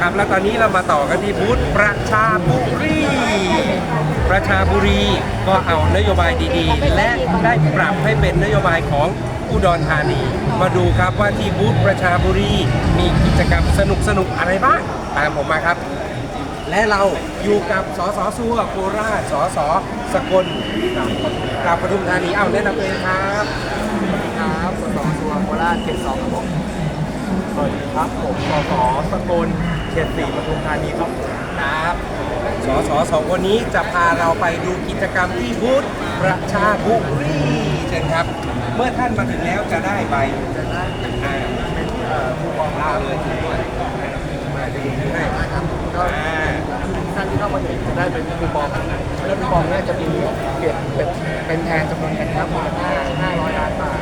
ครับแล้วตอนนี้เรามาต่อกันที่บูธประชาบุรีประชาบุรีก็เอานโยบายดีๆ และได้ปรับให้เป็นนโยบายของอุดรธานี มาดูครับว่าที่บูธประชาบุรีมีกิจกรรมสนุกๆอะไรบ้างตามผมมาครับ และเราอยู่กับสสสัวโคราชสสสกลกาบปทุมธานีเอาแนะนำตัวเองครับ ครับสสชัวโค ราชเขตสองครับผมสวัสดีครับผมสสสกลเขตสี่ปทุมธานีครับครับสสสองคนนี้จะพาเราไปดูกิจกรรมที่บูธประชาบุรีเชิญครับ เมื่อท่านมาถึงแล้วจะได้ใบจะได้เป็นอ่าเอ่อคูปองลาเลยถือด้วยมาจะดูให้นะครับก็อ่าท่านที่เข้ามาถึงจะได้เป็นคูปองแล้วคูปองเนี้จะมีเปลี่ยนเป็นเป็นแทนจำนวนเงินครับมูลค่า500ล้านบาท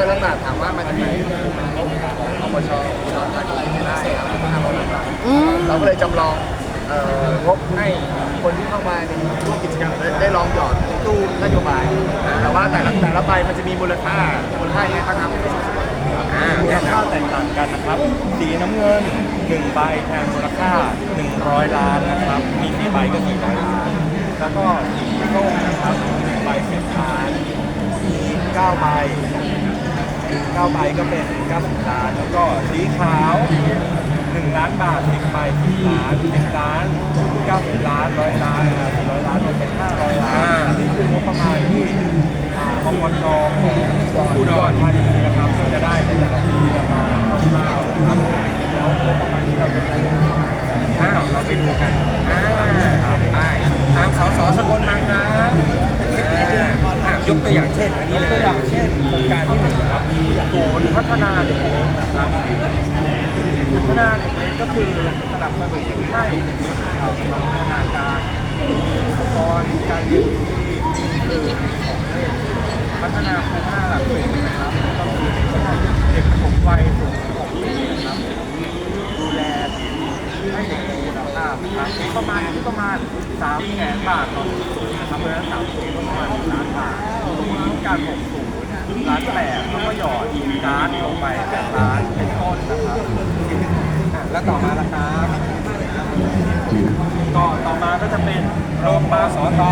500ล้านบาทถามว่ามันจะมีมันงบของอบชอุดรธานีไม่ได้ครับ500ล้านบาทเราก็เลยจำลองเอ่องบให้คนที่เข้ามาในร่วมกิจกรรมได้ได้ลองหยอดตู้นโยบายแต่ว่าแต่ละแต่ละใบมันจะมีมูลค่ามูลค่าอย่างไรบ้างครับอ่ามูลแนะนค่าแตกต่างกันนะครับ สีน้ำเงิน1ใบแทนมูลค่า 100 ล้านนะครับ มีกี่ใบก็400ล้านแล้วก็สีส้มนะครับ1ใบ10ล้าน มี9ใบ ก้าใบก็เป็น 90 ล้าน แล้วก็สีขาว 1 ล้านบาท10ใบ10ล้าน10ล้าน 90 ล้าน 100 ล้าน100 ล้านรวมเป็น 500 ล้านอันนี้คืองบประมาณที่อ่ากมชของอุดรธานีนะครับก็จะได้ในแต่ละปีประมาณคร่าวๆนะครับแล้วงบประมาณที่เราจะใช้ำอ้าวเราไปดูกันอ่าไปตามสสสกลมาครับอ่าอะ ยกตัวอย่างเช่นอันนี้เลยตัวอย่างเช่นโครงการที่หนึ่งครับมีศูนย์พัฒนาเด็กเล็กนะครับศูนย์พัฒนาเด็กเล็กก็คือสนับสนุนให้เอ่อพัฒนาการอุปกรณ์การเรียนที่พัฒนาคุณค่าหลักสูตรนะครับก็คือเด็กผมวัยสูงของปีนะครับดูแลให้เด็ก มีประมาณที่ประมาณ3แสนบาทต่อศูนย์นะครับเพราะฉะนั้นสามศูนย์ก็ประมาณ1ล้านบาทการหกศูนย์ร้านแปดแล้วก็หยอดการ์ดลงไปแปดล้านเป็นต้นนะครับอะแล้วต่อมาละครับก็ต่อมาก็จะเป็นโรงพยาบาลสต